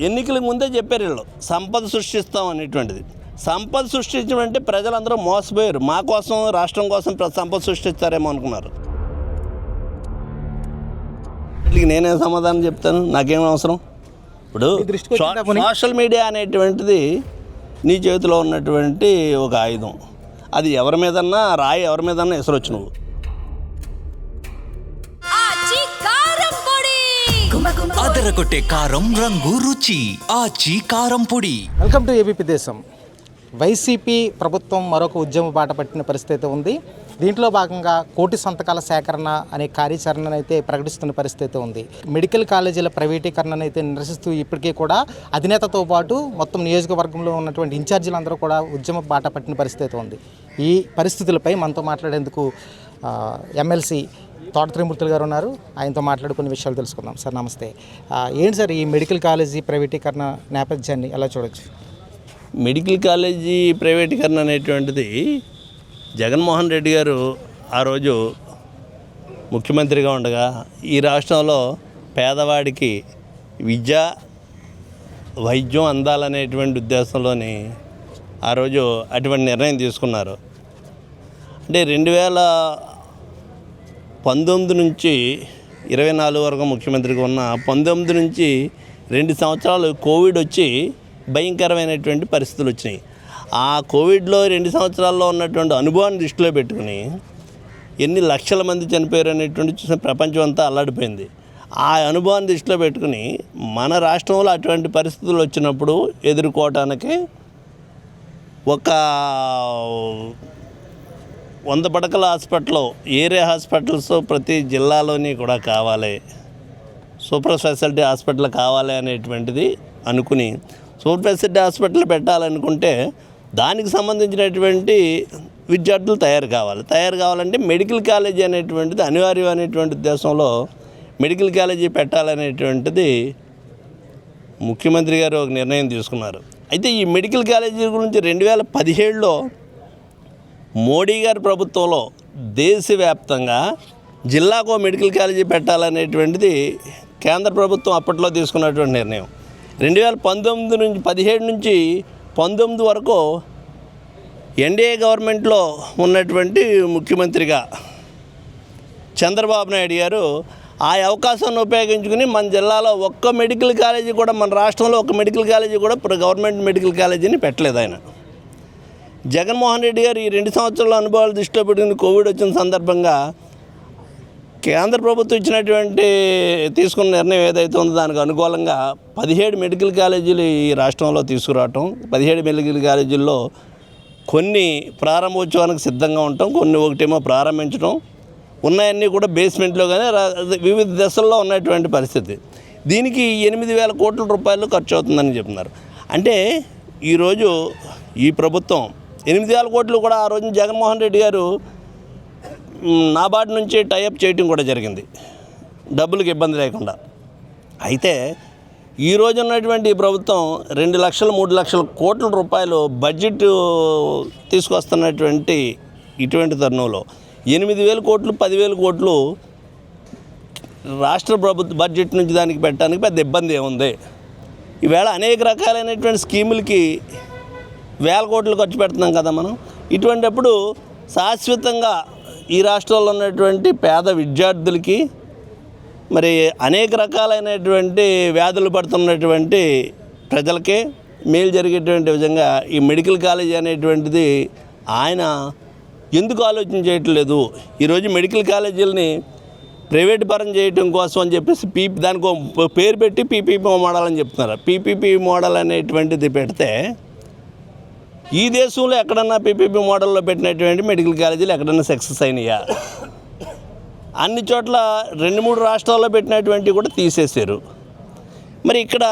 ఎన్నికలకు ముందే చెప్పారు వీళ్ళు సంపద సృష్టిస్తాం అనేటువంటిది. సంపద సృష్టించడం అంటే ప్రజలందరూ మోసపోయారు. మా కోసం రాష్ట్రం కోసం సంపద సృష్టిస్తారేమో అనుకున్నారు. వీటికి నేనేం సమాధానం చెప్తాను? నాకేం అవసరం? ఇప్పుడు? సోషల్ మీడియా అనేటువంటిది నీ చేతిలో ఉన్నటువంటి ఒక ఆయుధం. అది ఎవరి మీదన్నా రాయి ఎవరి మీదన్నా ఎసరొచ్చు నువ్వు. అదరగొట్టే కారం రంగు రుచి. ఆచి కారం పొడి. Welcome to ABP Desam. YCP ప్రభుత్వం మరొక ఉద్యమ బాట పట్టిన పరిస్థితి అయితే ఉంది. దీంట్లో భాగంగా కోటి సంతకాల సేకరణ అనే కార్యాచరణను అయితే ప్రకటిస్తున్న పరిస్థితి ఉంది. మెడికల్ కాలేజీల ప్రైవేటీకరణను అయితే నిరసిస్తూ ఇప్పటికీ కూడా అధినేతతో పాటు మొత్తం నియోజకవర్గంలో ఉన్నటువంటి ఇన్ఛార్జీలందరూ కూడా ఉద్యమ బాట పట్టిన పరిస్థితి అయితే ఉంది. ఈ పరిస్థితులపై మనతో మాట్లాడేందుకు ఎమ్మెల్సీ తోట త్రిమూర్తులు గారు ఉన్నారు. ఆయనతో మాట్లాడి కొన్ని విషయాలు తెలుసుకుందాం. సార్ నమస్తే. ఏంటి సార్ ఈ మెడికల్ కాలేజీ ప్రైవేటీకరణ నేపథ్యాన్ని ఎలా చూడొచ్చు? మెడికల్ కాలేజీ ప్రైవేటీకరణ అనేటువంటిది జగన్మోహన్ రెడ్డి గారు ఆ రోజు ముఖ్యమంత్రిగా ఉండగా ఈ రాష్ట్రంలో పేదవాడికి విద్య వైద్యం అందాలనేటువంటి ఉద్దేశంలోని ఆ రోజు అటువంటి నిర్ణయం తీసుకున్నారు. అంటే రెండు వేల పంతొమ్మిది నుంచి ఇరవై నాలుగు వరకు ముఖ్యమంత్రిగా ఉన్న పంతొమ్మిది నుంచి రెండు సంవత్సరాలు కోవిడ్ వచ్చి భయంకరమైనటువంటి పరిస్థితులు వచ్చినాయి. ఆ కోవిడ్లో రెండు సంవత్సరాల్లో ఉన్నటువంటి అనుభవాన్ని దృష్టిలో పెట్టుకుని ఎన్ని లక్షల మంది చనిపోయారు అనేటువంటి చూసిన ప్రపంచం అంతా అల్లాడిపోయింది. ఆ అనుభవాన్ని దృష్టిలో పెట్టుకుని మన రాష్ట్రంలో అటువంటి పరిస్థితులు వచ్చినప్పుడు ఎదుర్కోవటానికి ఒక వంద పడకల హాస్పిటల్ ఏరియా హాస్పిటల్స్ ప్రతి జిల్లాలోని కూడా కావాలి. సూపర్ స్పెషాలిటీ హాస్పిటల్ కావాలి అనేటువంటిది అనుకుని సూపర్ స్పెషాలిటీ హాస్పిటల్ పెట్టాలనుకుంటే దానికి సంబంధించినటువంటి విద్యార్థులు తయారు కావాలి. తయారు కావాలంటే మెడికల్ కాలేజీ అనేటువంటిది అనివార్యం అనేటువంటి ఉద్దేశంలో మెడికల్ కాలేజీ పెట్టాలనేటువంటిది ముఖ్యమంత్రి గారు ఒక నిర్ణయం తీసుకున్నారు. అయితే ఈ మెడికల్ కాలేజీ గురించి రెండు వేల పదిహేడులో మోడీ గారి ప్రభుత్వంలో దేశవ్యాప్తంగా జిల్లాకో మెడికల్ కాలేజీ పెట్టాలనేటువంటిది కేంద్ర ప్రభుత్వం అప్పట్లో తీసుకున్నటువంటి నిర్ణయం. రెండు వేల పంతొమ్మిది నుంచి పదిహేడు నుంచి పంతొమ్మిది వరకు ఎన్డీఏ గవర్నమెంట్లో ఉన్నటువంటి ముఖ్యమంత్రిగా చంద్రబాబు నాయుడు గారు ఆ అవకాశాన్ని ఉపయోగించుకుని మన జిల్లాలో ఒక్క మెడికల్ కాలేజీ కూడా మన రాష్ట్రంలో ఒక మెడికల్ కాలేజీ కూడా ఇప్పుడు గవర్నమెంట్ మెడికల్ కాలేజీని పెట్టలేదు ఆయన. జగన్మోహన్ రెడ్డి గారు ఈ రెండు సంవత్సరాల అనుభవాలు దృష్టిలో పెట్టుకుని కోవిడ్ వచ్చిన సందర్భంగా కేంద్ర ప్రభుత్వం ఇచ్చినటువంటి తీసుకున్న నిర్ణయం ఏదైతే ఉందో దానికి అనుకూలంగా పదిహేడు మెడికల్ కాలేజీలు ఈ రాష్ట్రంలో తీసుకురావటం పదిహేడు మెడికల్ కాలేజీల్లో కొన్ని ప్రారంభోత్సవానికి సిద్ధంగా ఉండటం కొన్ని ఒకటేమో ప్రారంభించడం ఉన్నాయన్నీ కూడా బేస్మెంట్లో కానీ వివిధ దశల్లో ఉన్నటువంటి పరిస్థితి. దీనికి ఎనిమిది వేల కోట్ల రూపాయలు ఖర్చు అవుతుందని చెప్తున్నారు. అంటే ఈరోజు ఈ ప్రభుత్వం ఎనిమిది వేల కోట్లు కూడా ఆ రోజు జగన్మోహన్ రెడ్డి గారు నాబార్డు నుంచి టైఅప్ చేయటం కూడా జరిగింది. డబ్బులకు ఇబ్బంది లేకుండా. అయితే ఈ రోజు ఉన్నటువంటి ప్రభుత్వం రెండు లక్షలు మూడు లక్షల కోట్ల రూపాయలు బడ్జెట్ తీసుకొస్తున్నటువంటి ఇటువంటి తరుణంలో ఎనిమిది వేల కోట్లు పదివేల కోట్లు రాష్ట్ర ప్రభుత్వ బడ్జెట్ నుంచి దానికి పెట్టడానికి పెద్ద ఇబ్బంది ఏముంది? ఈవేళ అనేక రకాలైనటువంటి స్కీములకి వేల కోట్లు ఖర్చు పెడుతున్నాం కదా మనం. ఇటువంటిప్పుడు శాశ్వతంగా ఈ రాష్ట్రంలో ఉన్నటువంటి పేద విద్యార్థులకి మరి అనేక రకాలైనటువంటి వ్యాధులు పడుతున్నటువంటి ప్రజలకే మేలు జరిగేటువంటి విధంగా ఈ మెడికల్ కాలేజీ అనేటువంటిది ఆయన ఎందుకు ఆలోచన చేయట్లేదు ఈరోజు మెడికల్ కాలేజీలని ప్రైవేట్ పరం చేయటం కోసం అని చెప్పేసి పీ దానికి పేరు పెట్టి పీపీపీ మోడల్ అని చెప్తున్నారు. పీపీపీ మోడల్ అనేటువంటిది పెడితే ఈ దేశంలో ఎక్కడన్నా పీపీపీ మోడల్లో పెట్టినటువంటి మెడికల్ కాలేజీలు ఎక్కడన్నా సక్సెస్ అయినాయా? అన్ని చోట్ల రెండు మూడు రాష్ట్రాల్లో పెట్టినటువంటివి కూడా తీసేశారు. మరి ఇక్కడ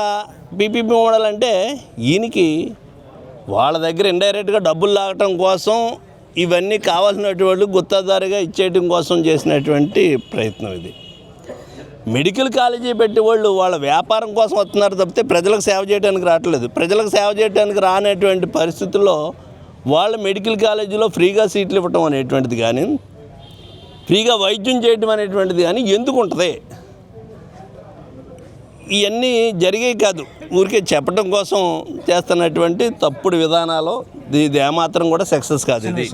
పీపీపీ మోడల్ అంటే ఈయనకి వాళ్ళ దగ్గర ఇండైరెక్ట్గా డబ్బులు లాగటం కోసం ఇవన్నీ కావాల్సినటువంటి గుత్తాదారిగా ఇచ్చేయటం కోసం చేసినటువంటి ప్రయత్నం ఇది. మెడికల్ కాలేజీ పెట్టి వాళ్ళు వాళ్ళ వ్యాపారం కోసం వస్తున్నారు తప్పితే ప్రజలకు సేవ చేయడానికి రావట్లేదు. ప్రజలకు సేవ చేయడానికి రానటువంటి పరిస్థితుల్లో వాళ్ళ మెడికల్ కాలేజీలో ఫ్రీగా సీట్లు ఇవ్వటం అనేటువంటిది కానీ ఫ్రీగా వైద్యం చేయటం అనేటువంటిది కానీ ఎందుకు ఉంటుంది? ఇవన్నీ జరిగేవి కాదు. ఊరికే చెప్పడం కోసం చేస్తున్నటువంటి తప్పుడు విధానాలు ఇది ఏమాత్రం కూడా సక్సెస్ కాదు ఇది.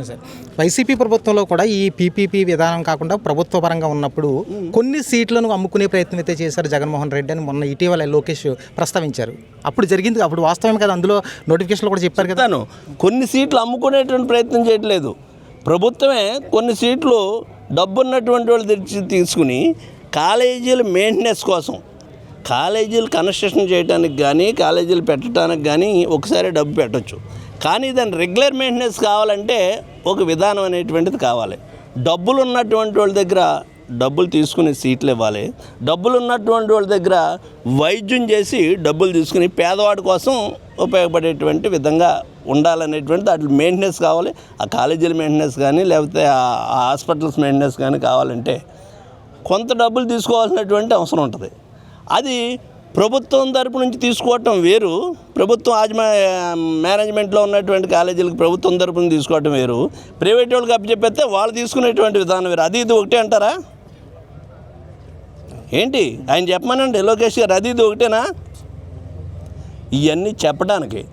వైసీపీ ప్రభుత్వంలో కూడా ఈ పీపీపీ విధానం కాకుండా ప్రభుత్వ పరంగా ఉన్నప్పుడు కొన్ని సీట్లను అమ్ముకునే ప్రయత్నం అయితే చేశారు జగన్మోహన్ రెడ్డి అని మొన్న ఇటీవల లోకేష్ ప్రస్తావించారు. అప్పుడు జరిగింది అప్పుడు వాస్తవం కదా అందులో నోటిఫికేషన్లో కూడా చెప్పారు కదా. కొన్ని సీట్లు అమ్ముకునేటువంటి ప్రయత్నం చేయట్లేదు. ప్రభుత్వమే కొన్ని సీట్లు డబ్బున్నటువంటి వాళ్ళు తెచ్చి తీసుకుని కాలేజీల మెయింటెనెన్స్ కోసం కాలేజీలు కన్స్ట్రక్షన్ చేయడానికి కానీ కాలేజీలు పెట్టడానికి కానీ ఒకసారి డబ్బు పెట్టొచ్చు. కానీ దాని రెగ్యులర్ మెయింటెనెన్స్ కావాలంటే ఒక విధానం అనేటువంటిది కావాలి. డబ్బులు ఉన్నటువంటి వాళ్ళ దగ్గర డబ్బులు తీసుకుని సీట్లు ఇవ్వాలి. డబ్బులు ఉన్నటువంటి వాళ్ళ దగ్గర వైద్యం చేసి డబ్బులు తీసుకుని పేదవాడి కోసం ఉపయోగపడేటువంటి విధంగా ఉండాలనేటువంటి దాంట్లో మెయింటెనెన్స్ కావాలి. ఆ కాలేజీల మెయింటెనెన్స్ కానీ లేకపోతే ఆ హాస్పిటల్స్ మెయింటెనెన్స్ కానీ కావాలంటే కొంత డబ్బులు తీసుకోవాల్సినటువంటి అవసరం ఉంటుంది. అది ప్రభుత్వం తరపు నుంచి తీసుకోవటం వేరు. ప్రభుత్వం ఆజ్మా మేనేజ్మెంట్లో ఉన్నటువంటి కాలేజీలకు ప్రభుత్వం తరపు నుంచి తీసుకోవటం వేరు. ప్రైవేట్ వాళ్ళకి అప్పచెప్పేస్తే వాళ్ళు తీసుకునేటువంటి విధానం వేరు. అది ఇది ఒకటే అంటారా? ఏంటి? ఆయన చెప్పమనండి లోకేష్ గారు అది ఇది ఒకటేనా? ఇవన్నీ చెప్పడానికి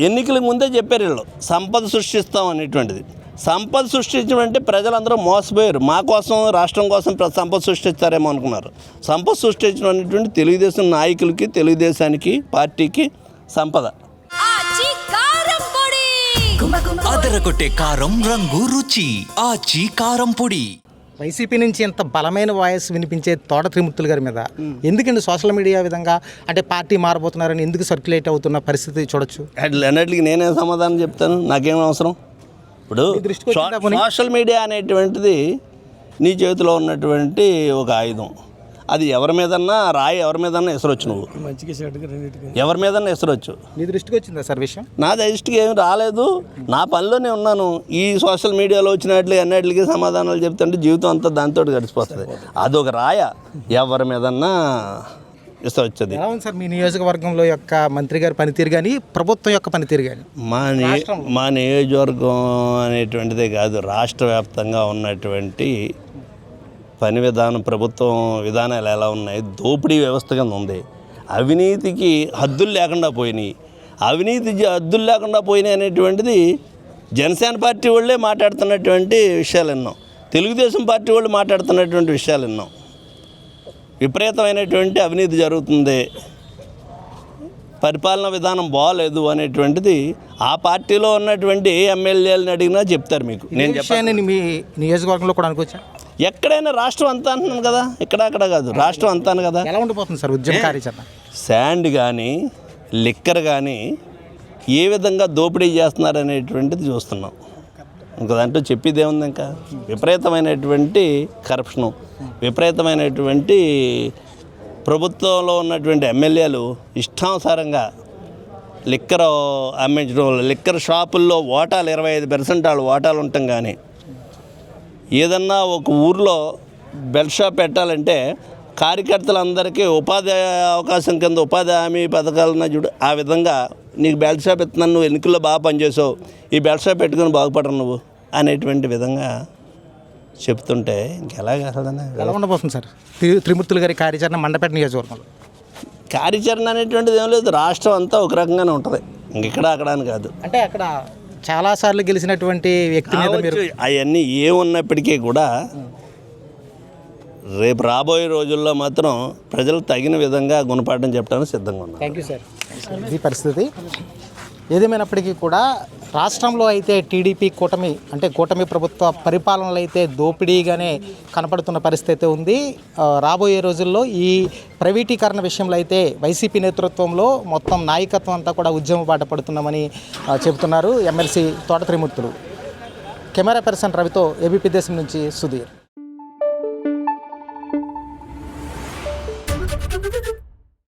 ఎన్నికలకు ముందే చెప్పారు వీళ్ళు. సంపద సృష్టిస్తాం అనేటువంటిది. సంపద సృష్టించడం అంటే ప్రజలందరూ మోసపోయారు. మా కోసం రాష్ట్రం కోసం సంపద సృష్టిస్తారేమో అనుకున్నారు. సంపద సృష్టించడం అనేటువంటి తెలుగుదేశం నాయకులకి తెలుగుదేశానికి పార్టీకి సంపద. కారం పొడి! అదరగొట్టే కారం రంగు రుచి. ఆచి కారం పొడి. వైసీపీ నుంచి ఇంత బలమైన వాయిస్ వినిపించే తోట త్రిమూర్తులు గారి మీద. ఎందుకండి సోషల్ మీడియా విధంగా అంటే పార్టీ మారబోతున్నారని ఎందుకు సర్క్యులేట్ అవుతున్న పరిస్థితి చూడొచ్చు? అట్లా అన్నిటికీ నేనే సమాధానం చెప్తాను? నాకేం అవసరం? ఇప్పుడు? సోషల్ మీడియా అనేటువంటిది నీ చేతిలో ఉన్నటువంటి ఒక ఆయుధం. అది ఎవరి మీదన్నా రాయి ఎవరి మీదన్నా ఎసరొచ్చు నువ్వు. ఎవరి మీదన్నా ఎసరొచ్చు. మీ దృష్టికి వచ్చిందా సార్ విషయం? నా దృష్టికి ఏం రాలేదు. నా పనిలోనే ఉన్నాను. ఈ సోషల్ మీడియాలో వచ్చినట్లు ఎన్నట్లకి సమాధానాలు చెప్తుంటే జీవితం అంతా దాంతో గడిచిపోతుంది. అదొక రాయ. ఎవరి మీదన్నా ఎలా ఉంది సార్ మీ నియోజకవర్గంలో యొక్క మంత్రి గారి పనితీరు కానీ ప్రభుత్వం యొక్క పనితీరు కానీ మా మా నియోజకవర్గం అనేటువంటిదే కాదు రాష్ట్ర వ్యాప్తంగా ఉన్నటువంటి పని విధానం ప్రభుత్వం విధానాలు ఎలా ఉన్నాయి దోపిడీ వ్యవస్థ కింద ఉంది. అవినీతికి హద్దులు లేకుండా పోయినాయి. అవినీతి హద్దులు లేకుండా పోయినాయి అనేటువంటిది జనసేన పార్టీ వాళ్ళే మాట్లాడుతున్నటువంటి విషయాలు విన్నాం తెలుగుదేశం పార్టీ వాళ్ళు మాట్లాడుతున్నటువంటి విషయాలు విన్నాం విపరీతమైనటువంటి అవినీతి జరుగుతుంది. పరిపాలన విధానం బాగాలేదు అనేటువంటిది ఆ పార్టీలో ఉన్నటువంటి ఏ ఎమ్మెల్యేలను అడిగినా చెప్తారు మీకు. నేను చెప్పాను. మీ నియోజకవర్గంలో కూడా అనుకోవచ్చా? ఎక్కడైనా రాష్ట్రం అంతా అంటున్నాను కదా ఇక్కడ అక్కడ కాదు రాష్ట్రం అంతాను కదా. ఎలా ఉండిపోతుంది సార్ ఉద్యమ కార్యాచరణ? శాండ్ కానీ లిక్కర్ కానీ ఏ విధంగా దోపిడీ చేస్తున్నారు అనేటువంటిది చూస్తున్నాం. ఇంకా దాంట్లో చెప్పేది ఏముంది ఇంకా విపరీతమైనటువంటి కరప్షను విపరీతమైనటువంటి ప్రభుత్వంలో ఉన్నటువంటి ఎమ్మెల్యేలు ఇష్టానుసారంగా లిక్కర్ అమ్మించడం లిక్కర్ షాపుల్లో ఓటాలు ఇరవై ఐదు పర్సెంట్ వాళ్ళు ఓటాలు ఉంటాం కానీ ఏదన్నా ఒక ఊర్లో బెల్ షాప్ పెట్టాలంటే కార్యకర్తలందరికీ ఉపాధి అవకాశం కింద ఉపాధి హామీ పథకాలన్న చూడు ఆ విధంగా నీకు బెల్ట్ షాప్ ఇస్తున్నాను నువ్వు ఎన్నికల్లో బాగా పనిచేసావు ఈ బెల్ట్ షాప్ పెట్టుకుని బాగుపడరు నువ్వు? అనేటువంటి విధంగా చెప్తుంటే ఇంకెలాగ ఎలా ఉండబోతుంది సార్? త్రి- త్రిమూర్తులు గారి కార్యాచరణ మండపేట నియోజకవర్గంలో. కార్యాచరణ అనేటువంటిది ఏం లేదు రాష్ట్రం అంతా ఒక రకంగానే ఉంటుంది. ఇంకెక్కడ అక్కడ అని కాదు. అంటే అక్కడ చాలాసార్లు గెలిచినటువంటి వ్యక్తి అవన్నీ ఏమున్నప్పటికీ కూడా రేపు రాబోయే రోజుల్లో మాత్రం ప్రజలు తగిన విధంగా గుణపాఠం చెప్పడానికి సిద్ధంగా ఉన్నారు. థ్యాంక్ యూ సార్ ఇది పరిస్థితి. ఏదేమైనప్పటికీ కూడా రాష్ట్రంలో అయితే టీడీపీ కూటమి అంటే కూటమి ప్రభుత్వ పరిపాలనలో అయితే దోపిడీగానే కనపడుతున్న పరిస్థితి అయితే ఉంది రాబోయే రోజుల్లో ఈ ప్రైవేటీకరణ విషయంలో అయితే వైసీపీ నేతృత్వంలో మొత్తం నాయకత్వం అంతా కూడా ఉద్యమ బాట పడుతున్నామని చెబుతున్నారు MLC Thota Trimurthulu. Camera person రవితో ఏబీపీ దేశం నుంచి సుధీర్.